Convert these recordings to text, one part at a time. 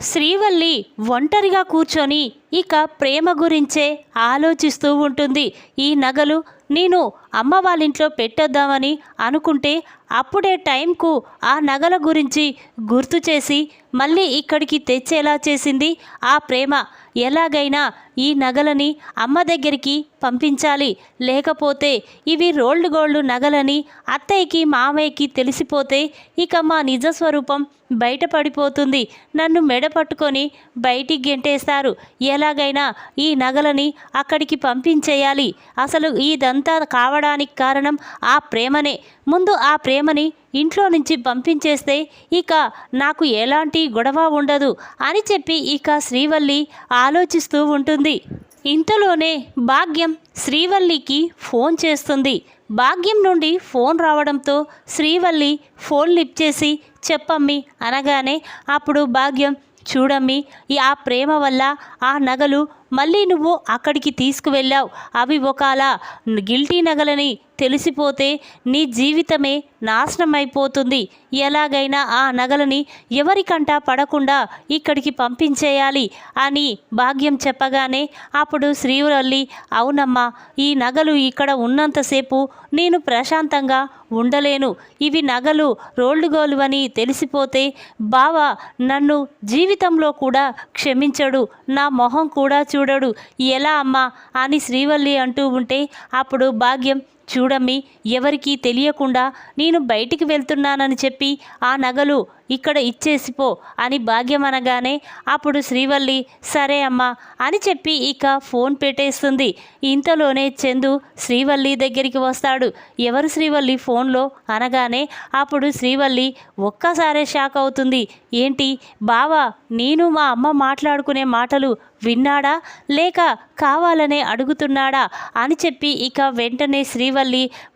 శ్రీవల్లి ఒంటరిగా కూర్చొని ఇక ప్రేమ గురించే ఆలోచిస్తూ ఉంటుంది. ఈ నగలు నేను అమ్మ వాళ్ళ ఇంట్లో పెట్టొద్దామని అనుకుంటే అప్పుడే టైంకు ఆ నగల గురించి గుర్తు చేసి మళ్ళీ ఇక్కడికి తెచ్చేలా చేసింది ఆ ప్రేమ. ఎలాగైనా ఈ నగలని అమ్మ దగ్గరికి పంపించాలి. లేకపోతే ఇవి రోల్డ్ గోల్డ్ నగలని అత్తయ్యకి మామయ్యకి తెలిసిపోతే ఇక మా నిజ స్వరూపం బయటపడిపోతుంది. నన్ను మెడ పట్టుకొని బయటికి గెంటేస్తారు ఎలాగైనా ఈ నగలని అక్కడికి పంపించేయాలి. అసలు ఇదంతా కావడానికి కారణం ఆ ప్రేమనే. ముందు ఆ ప్రేమని ఇంట్లో నుంచి పంపించేస్తే ఇక నాకు ఎలాంటి గొడవ ఉండదు అని చెప్పి ఇక శ్రీవల్లి ఆలోచిస్తూ ఉంటుంది. ఇంతలోనే భాగ్యం శ్రీవల్లికి ఫోన్ చేస్తుంది. భాగ్యం నుండి ఫోన్ రావడంతో శ్రీవల్లి ఫోన్ లిప్ చేసి చెప్పమ్మి అనగానే అప్పుడు భాగ్యం చూడమ్మి ఈ ఆ ప్రేమ వల్ల ఆ నగలు మళ్ళీ నువ్వు అక్కడికి తీసుకువెళ్ళావు. అవి ఒకలా గిల్టీ నగలని తెలిసిపోతే నీ జీవితమే నాశనం అయిపోతుంది ఎలాగైనా ఆ నగలని ఎవరికంటా పడకుండా ఇక్కడికి పంపించేయాలి అని భాగ్యం చెప్పగానే అప్పుడు శ్రీవురల్లి అవునమ్మా ఈ నగలు ఇక్కడ ఉన్నంతసేపు నేను ప్రశాంతంగా ఉండలేను. ఇవి నగలు రోల్డ్ గోలు అని తెలిసిపోతే బావ నన్ను జీవితంలో కూడా క్షమించడు. నా మొహం కూడా చూ చూడడు. ఎలా అమ్మా? అని శ్రీవల్లి అంటూ ఉంటే అప్పుడు భాగ్యం చూడమ్మి ఎవరికీ తెలియకుండా నేను బయటికి వెళ్తున్నానని చెప్పి ఆ నగలు ఇక్కడ ఇచ్చేసిపో అని భాగ్యం అనగానే అప్పుడు శ్రీవల్లి సరే అమ్మా అని చెప్పి ఇక ఫోన్ పెట్టేస్తుంది. ఇంతలోనే చందు శ్రీవల్లి దగ్గరికి వస్తాడు. ఎవరు శ్రీవల్లి ఫోన్లో? అనగానే అప్పుడు శ్రీవల్లి ఒక్కసారే షాక్ అవుతుంది. ఏంటి బావా నేను మా అమ్మ మాట్లాడుకునే మాటలు విన్నాడా? లేక కావాలనే అడుగుతున్నాడా? అని చెప్పి ఇక వెంటనే శ్రీవల్లి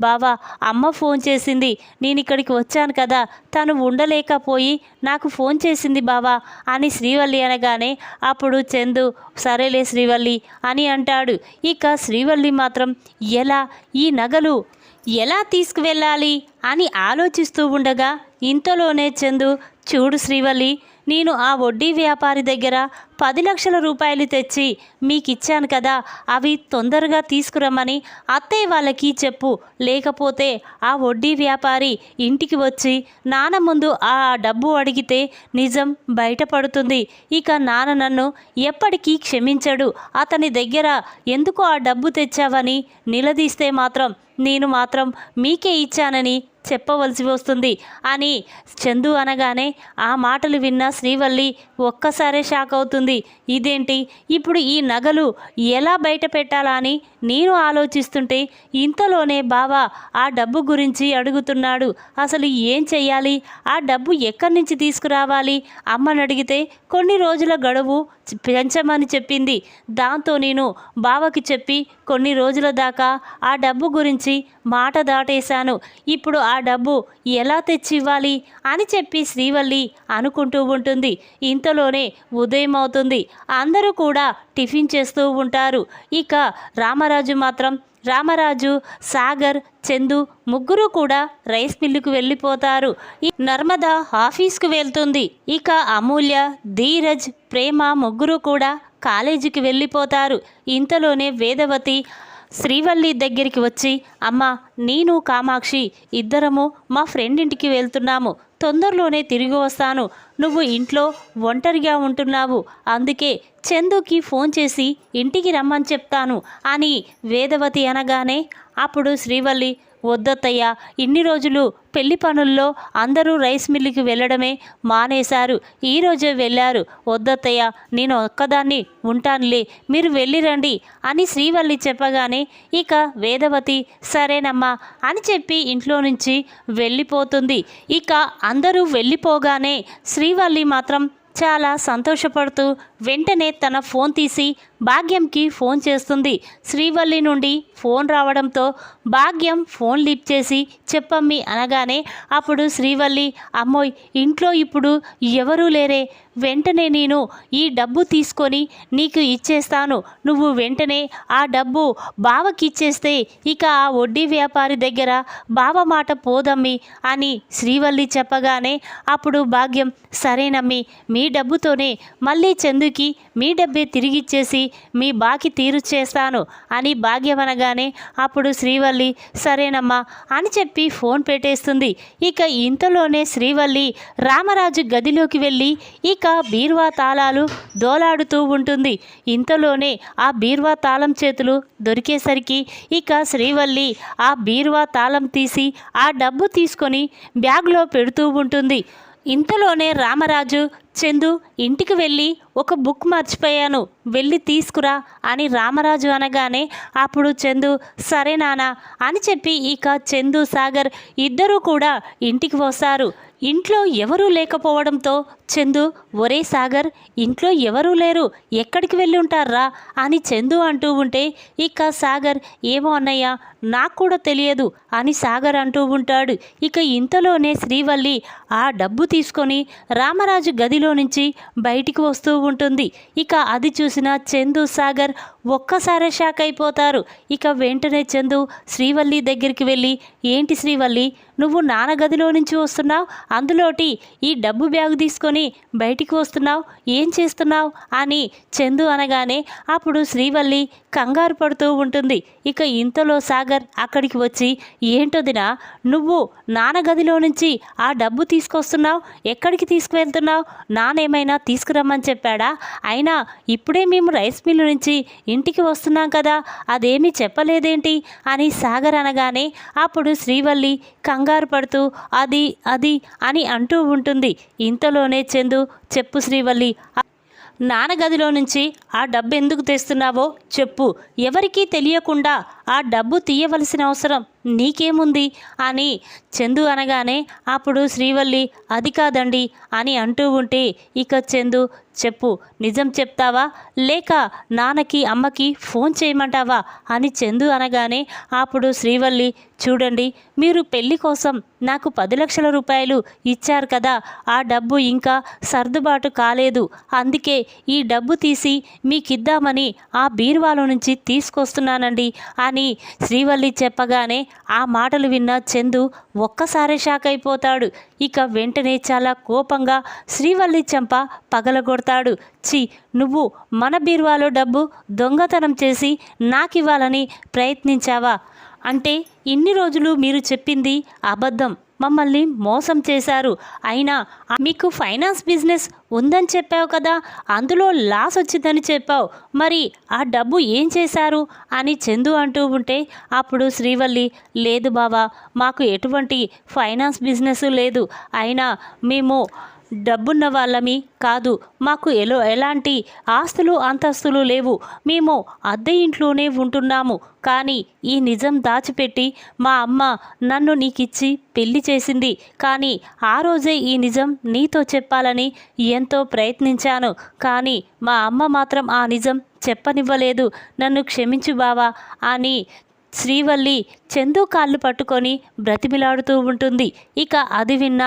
బావా అమ్మ ఫోన్ చేసింది. నేను ఇక్కడికి వచ్చాను కదా. తను ఉండలేకపోయి నాకు ఫోన్ చేసింది బావా అని శ్రీవల్లి అనగానే అప్పుడు చందు సరేలే శ్రీవల్లి అని అంటాడు. ఇక శ్రీవల్లి మాత్రం ఎలా? ఈ నగలు ఎలా తీసుకువెళ్ళాలి? అని ఆలోచిస్తూ ఉండగా ఇంతలోనే చందు చూడు శ్రీవల్లి నేను ఆ వడ్డీ వ్యాపారి దగ్గర పది లక్షల రూపాయలు తెచ్చి మీకు ఇచ్చాను కదా అవి తొందరగా తీసుకురమ్మని అత్తయ్య వాళ్ళకి చెప్పు. లేకపోతే ఆ వడ్డీ వ్యాపారి ఇంటికి వచ్చి నాన్న ముందు ఆ డబ్బు అడిగితే నిజం బయటపడుతుంది. ఇక నాన్న నన్ను ఎప్పటికీ క్షమించడు. అతని దగ్గర ఎందుకు ఆ డబ్బు తెచ్చావని నిలదీస్తే మాత్రం నేను మాత్రం మీకే ఇచ్చానని చెప్పవలసి వస్తుంది. అని చందు అనగానే ఆ మాటలు విన్న శ్రీవల్లి ఒక్కసారే షాక్ అవుతుంది. ఇదేంటి? ఇప్పుడు ఈ నగలు ఎలా బయట పెట్టాలా అని నేను ఆలోచిస్తుంటే ఇంతలోనే బావా ఆ డబ్బు గురించి అడుగుతున్నాడు. అసలు ఏం చెయ్యాలి? ఆ డబ్బు ఎక్కడి నుంచి తీసుకురావాలి? అమ్మని అడిగితే కొన్ని రోజుల గడువు పెంచమని చెప్పింది. దాంతో నేను బావకి చెప్పి కొన్ని రోజుల దాకా ఆ డబ్బు గురించి మాట దాటేశాను. ఇప్పుడు ఆ ఆ డబ్బు ఎలా తెచ్చి ఇవ్వాలి అని చెప్పి శ్రీవల్లి అనుకుంటూ ఉంటుంది. ఇంతలోనే ఉదయం అవుతుంది. అందరూ కూడా టిఫిన్ చేస్తూ ఉంటారు. ఇక రామరాజు మాత్రం రామరాజు సాగర్ చందు ముగ్గురు కూడా రైస్ మిల్లుకు వెళ్ళిపోతారు. ఈ నర్మద ఆఫీస్కు వెళ్తుంది. ఇక అమూల్య ధీరజ్ ప్రేమ ముగ్గురు కూడా కాలేజీకి వెళ్ళిపోతారు. ఇంతలోనే వేదవతి శ్రీవల్లి దగ్గరికి వచ్చి అమ్మ నేను కామాక్షి ఇద్దరము మా ఫ్రెండ్ ఇంటికి వెళ్తున్నాము. తొందరలోనే తిరిగి వస్తాను. నువ్వు ఇంట్లో ఒంటరిగా ఉంటున్నావు. అందుకే చందుకి ఫోన్ చేసి ఇంటికి రమ్మని చెప్తాను అని వేదవతి అనగానే అప్పుడు శ్రీవల్లి వద్దత్తయ్య. ఇన్ని రోజులు పెళ్ళి పనుల్లో అందరూ రైస్ మిల్లుకి వెళ్ళడమే మానేశారు. ఈరోజే వెళ్ళారు. వద్దత్తయ్య నేను ఒక్కదాన్ని ఉంటానులే. మీరు వెళ్ళిరండి అని శ్రీవల్లి చెప్పగానే ఇక వేదవతి సరేనమ్మా అని చెప్పి ఇంట్లో నుంచి వెళ్ళిపోతుంది. ఇక అందరూ వెళ్ళిపోగానే శ్రీవల్లి మాత్రం చాలా సంతోషపడుతూ వెంటనే తన ఫోన్ తీసి భాగ్యంకి ఫోన్ చేస్తుంది. శ్రీవల్లి నుండి ఫోన్ రావడంతో భాగ్యం ఫోన్ లిఫ్ట్ చేసి చెప్పమ్మి అనగానే అప్పుడు శ్రీవల్లి అమ్మోయ్ ఇంట్లో ఇప్పుడు ఎవరూ లేరే. వెంటనే నేను ఈ డబ్బు తీసుకొని నీకు ఇచ్చేస్తాను. నువ్వు వెంటనే ఆ డబ్బు బావకి ఇచ్చేస్తే ఇక ఆ వడ్డీ వ్యాపారి దగ్గర బావ మాట పోదమ్మి అని శ్రీవల్లి చెప్పగానే అప్పుడు భాగ్యం సరేనమ్మి మీ డబ్బుతోనే మళ్ళీ చందుకి మీ డబ్బే తిరిగిచ్చేసి మీ బాకి తీరు చేస్తాను అని భాగ్యం అనగానే అప్పుడు శ్రీవల్లి సరేనమ్మా అని చెప్పి ఫోన్ పెట్టేస్తుంది. ఇక ఇంతలోనే శ్రీవల్లి రామరాజు గదిలోకి వెళ్ళి ఇక బీర్వా తాళాలు దోలాడుతూ ఉంటుంది. ఇంతలోనే ఆ బీర్వా తాళం చేతులు దొరికేసరికి ఇక శ్రీవల్లి ఆ బీర్వా తాళం తీసి ఆ డబ్బు తీసుకొని బ్యాగ్లో పెడుతూ ఉంటుంది. ఇంతలోనే రామరాజు చందు ఇంటికి వెళ్ళి ఒక బుక్ మర్చిపోయాను. వెళ్ళి తీసుకురా అని రామరాజు అనగానే అప్పుడు చందు సరే నానా అని చెప్పి ఇక చందు సాగర్ ఇద్దరూ కూడా ఇంటికి వస్తారు. ఇంట్లో ఎవరూ లేకపోవడంతో చందు ఒరే సాగర్ ఇంట్లో ఎవరూ లేరు ఎక్కడికి వెళ్ళి ఉంటారా అని చందు అంటూ ఉంటే ఇక సాగర్ ఏమో అన్నయ్య నాకు కూడా తెలియదు అని సాగర్ అంటూ ఉంటాడు. ఇక ఇంతలోనే శ్రీవల్లి ఆ డబ్బు తీసుకొని రామరాజు గదిలో నుంచి బయటికి వస్తూ ఉంటుంది. ఇక అది చూసిన చందు సాగర్ ఒక్కసారి షాక్ అయిపోతారు. ఇక వెంటనే చందు శ్రీవల్లి దగ్గరికి వెళ్ళి ఏంటి శ్రీవల్లి? నువ్వు నాన్న గదిలో నుంచి వస్తున్నావు? అందులోటి ఈ డబ్బు బ్యాగు తీసుకొని బయటికి వస్తున్నావు? ఏం చేస్తున్నావు? అని చందు అనగానే అప్పుడు శ్రీవల్లి కంగారు పడుతూ ఉంటుంది. ఇక ఇంతలో సాగర్ అక్కడికి వచ్చి ఏంటొదినా నువ్వు నాన్న గదిలో నుంచి ఆ డబ్బు తీసుకొస్తున్నావు? ఎక్కడికి తీసుకువెళ్తున్నావు? నానేమైనా తీసుకురమ్మని చెప్పాడా? అయినా ఇప్పుడే మేము రైస్ మిల్లు నుంచి ఇంటికి వస్తున్నాం కదా అదేమీ చెప్పలేదేంటి? అని సాగర్ అనగానే అప్పుడు శ్రీవల్లి కంగారు పడుతూ అది అది అని అంటూ ఉంటుంది. ఇంతలోనే చందు చెప్పు శ్రీవల్లి నాన్న గదిలో నుంచి ఆ డబ్బు ఎందుకు తెస్తున్నావో చెప్పు. ఎవరికీ తెలియకుండా ఆ డబ్బు తీయవలసిన అవసరం నీకేముంది? అని చందు అనగానే అప్పుడు శ్రీవల్లి అది కాదండి అని అంటూ ఉంటే ఇక చందు చెప్పు. నిజం చెప్తావా? లేక నాన్నకి అమ్మకి ఫోన్ చేయమంటావా? అని చందు అనగానే అప్పుడు శ్రీవల్లి చూడండి మీరు పెళ్ళి కోసం నాకు పది లక్షల రూపాయలు ఇచ్చారు కదా ఆ డబ్బు ఇంకా సర్దుబాటు కాలేదు. అందుకే ఈ డబ్బు తీసి మీకిద్దామని ఆ బీరువాలో నుంచి తీసుకొస్తున్నానండి అని శ్రీవల్లి చెప్పగానే ఆ మాటలు విన్న చందు ఒక్కసారి షాక్ అయిపోతాడు. ఇక వెంటనే చాలా కోపంగా శ్రీవల్లి చెంప పగలగొడతాడు. చి నువ్వు మన బీరువాలో డబ్బు దొంగతనం చేసి నాకివ్వాలని ప్రయత్నించావా? అంటే ఇన్ని రోజులు మీరు చెప్పింది అబద్ధం. మమ్మల్ని మోసం చేశారు. అయినా మీకు ఫైనాన్స్ బిజినెస్ ఉందని చెప్పావు కదా అందులో లాస్ వచ్చిందని చెప్పావు. మరి ఆ డబ్బు ఏం చేశారు? అని చందు అంటూ ఉంటే అప్పుడు శ్రీవల్లి లేదు బావా మాకు ఎటువంటి ఫైనాన్స్ బిజినెస్ లేదు. అయినా మేము డబ్బున్న వాళ్ళమి కాదు. మాకు ఎలో ఎలాంటి ఆస్తులు అంతస్తులు లేవు. మేము అద్దె ఇంట్లోనే ఉంటున్నాము. కానీ ఈ నిజం దాచిపెట్టి మా అమ్మ నన్ను నీకిచ్చి పెళ్ళి చేసింది. కానీ ఆ రోజే ఈ నిజం నీతో చెప్పాలని ఎంతో ప్రయత్నించాను. కానీ మా అమ్మ మాత్రం ఆ నిజం చెప్పనివ్వలేదు. నన్ను క్షమించు బావా అని శ్రీవల్లి చందు కాళ్ళు పట్టుకొని బ్రతిమిలాడుతూ ఉంటుంది. ఇక అది విన్న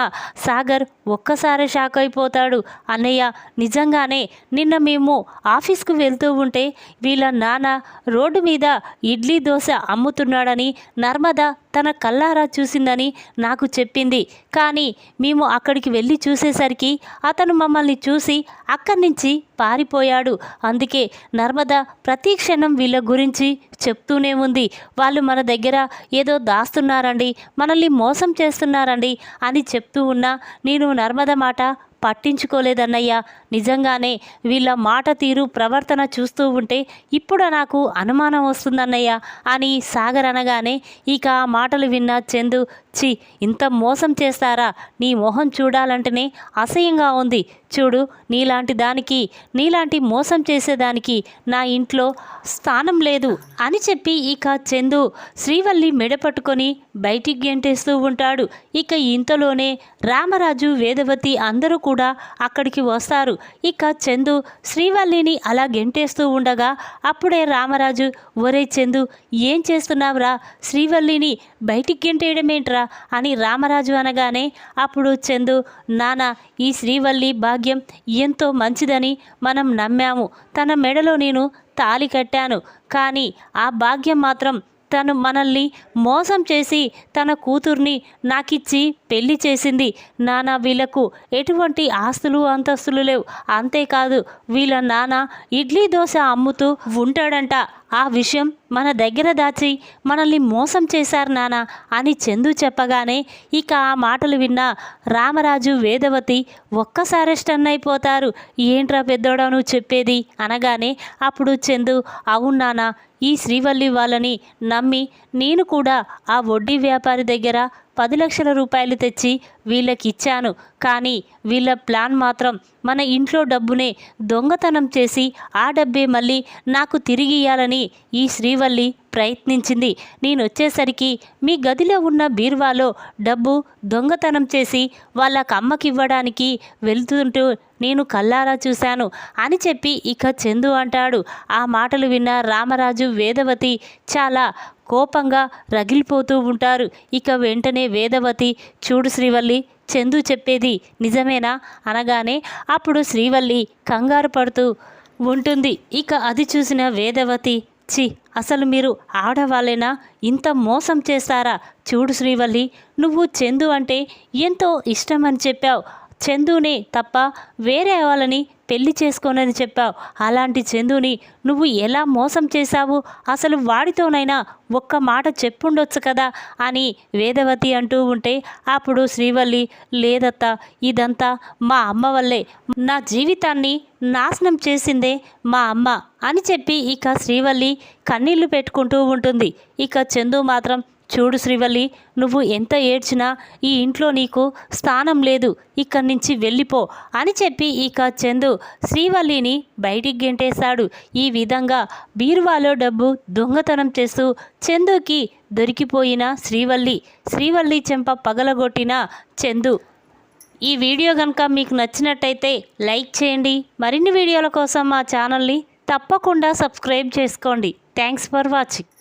సాగర్ ఒక్కసారి షాక్ అయిపోతాడు. అన్నయ్య నిజంగానే నిన్న మేము ఆఫీస్కు వెళ్తూ ఉంటే వీళ్ళ నాన్న రోడ్డు మీద ఇడ్లీ దోశ అమ్ముతున్నాడని నర్మద తన కల్లారా చూసిందని నాకు చెప్పింది. కానీ మేము అక్కడికి వెళ్ళి చూసేసరికి అతను మమ్మల్ని చూసి అక్కడి నుంచి పారిపోయాడు. అందుకే నర్మద ప్రతి క్షణం వీళ్ళ గురించి చెప్తూనే ఉంది. వాళ్ళు మన దగ్గర ఏదో దాస్తున్నారండి మనల్ని మోసం చేస్తున్నారండి అని చెప్తూ ఉన్నా నేను నర్మద మాట పట్టించుకోలేదన్నయ్యా. నిజంగానే వీళ్ళ మాట తీరు ప్రవర్తన చూస్తూ ఉంటే ఇప్పుడు నాకు అనుమానం వస్తుందన్నయ్యా అని సాగర్ అనగానే ఇక ఆ మాటలు విన్న చందు చి ఇంత మోసం చేస్తారా? నీ మొహం చూడాలంటేనే అసహ్యంగా ఉంది. చూడు నీలాంటి దానికి నీలాంటి మోసం చేసేదానికి నా ఇంట్లో స్థానం లేదు అని చెప్పి ఇక చందు శ్రీవల్లి మెడపట్టుకొని బయటికి గెంటేస్తూ ఉంటాడు. ఇక ఇంతలోనే రామరాజు వేదవతి అందరూ కూడా అక్కడికి వస్తారు. ఇక చందు శ్రీవల్లిని అలా గెంటేస్తూ ఉండగా అప్పుడే రామరాజు ఒరే చందు ఏం చేస్తున్నావురా? శ్రీవల్లిని బయటికి గెంటేయడమేంట్రా? అని రామరాజు అనగానే అప్పుడు చందు నాన్న ఈ శ్రీవల్లి భాగ్యం ఎంతో మంచిదని మనం నమ్మాము. తన మెడలో నేను తాలి కట్టాను. కానీ ఆ భాగ్యం మాత్రం తను మనల్ని మోసం చేసి తన కూతుర్ని నాకిచ్చి పెళ్ళి చేసింది. నాన్న వీళ్ళకు ఎటువంటి ఆస్తులు అంతస్తులు లేవు. అంతేకాదు వీళ్ళ నాన్న ఇడ్లీ దోశ అమ్ముతూ ఉంటాడంట. ఆ విషయం మన దగ్గర దాచి మనల్ని మోసం చేశారు నానా అని చందు చెప్పగానే ఇక ఆ మాటలు విన్న రామరాజు వేదవతి ఒక్కసారి స్టన్ అయిపోతారు. ఏంట్రా పెద్దోడా నువ్వు చెప్పేది? అనగానే అప్పుడు చందు అవును నానా ఈ శ్రీవల్లి వాళ్ళని నమ్మి నేను కూడా ఆ వడ్డీ వ్యాపారి దగ్గర పది లక్షల రూపాయలు తెచ్చి వీళ్ళకి ఇచ్చాను కానీ వీళ్ళ ప్లాన్ మాత్రం మన ఇంట్లో డబ్బునే దొంగతనం చేసి ఆ డబ్బే మళ్ళీ నాకు తిరిగి ఇయ్యాలని ఈ శ్రీవల్లి ప్రయత్నించింది. నేను వచ్చేసరికి మీ గదిలో ఉన్న బీర్వాలో డబ్బు దొంగతనం చేసి వాళ్ళ అమ్మకివ్వడానికి వెళుతుంటూ వెళ్తుంటూ నేను కల్లారా చూశాను అని చెప్పి ఇక చందు అంటాడు. ఆ మాటలు విన్న రామరాజు వేదవతి చాలా కోపంగా రగిలిపోతూ ఉంటారు. ఇక వెంటనే వేదవతి చూడు శ్రీవల్లి చందు చెప్పేది నిజమేనా? అనగానే అప్పుడు శ్రీవల్లి కంగారు పడుతూ ఉంటుంది. ఇక అది చూసిన వేదవతి చి అసలు మీరు ఆడవాళ్ళేనా? ఇంత మోసం చేస్తారా చూడు శ్రీవల్లి నువ్వు చందు అంటే ఎంతో ఇష్టమని చెప్పావు. చందునే తప్ప వేరే వాళ్ళని పెళ్ళి చేసుకోనని చెప్పావు. అలాంటి చందుని నువ్వు ఎలా మోసం చేశావు? అసలు వాడితోనైనా ఒక్క మాట చెప్పుండొచ్చు కదా అని వేదవతి అంటూ ఉంటే అప్పుడు శ్రీవల్లి లేదత్త ఇదంతా మా అమ్మ వల్లే. నా జీవితాన్ని నాశనం చేసిందే మా అమ్మ అని చెప్పి ఇక శ్రీవల్లి కన్నీళ్ళు పెట్టుకుంటూ ఉంటుంది. ఇక చందు మాత్రం చూడు శ్రీవల్లి నువ్వు ఎంత ఏడ్చినా ఈ ఇంట్లో నీకు స్థానం లేదు ఇక్కడి నుంచి వెళ్ళిపో అని చెప్పి ఇక చందు శ్రీవల్లిని బయటికి గెంటేశాడు. ఈ విధంగా బీరువాలో డబ్బు దొంగతనం చేస్తూ చందుకి దొరికిపోయిన శ్రీవల్లి శ్రీవల్లి చెంప పగలగొట్టిన చందు. ఈ వీడియో కనుక మీకు నచ్చినట్టయితే లైక్ చేయండి. మరిన్ని వీడియోల కోసం మా ఛానల్ని తప్పకుండా సబ్స్క్రైబ్ చేసుకోండి. Thanks for watching.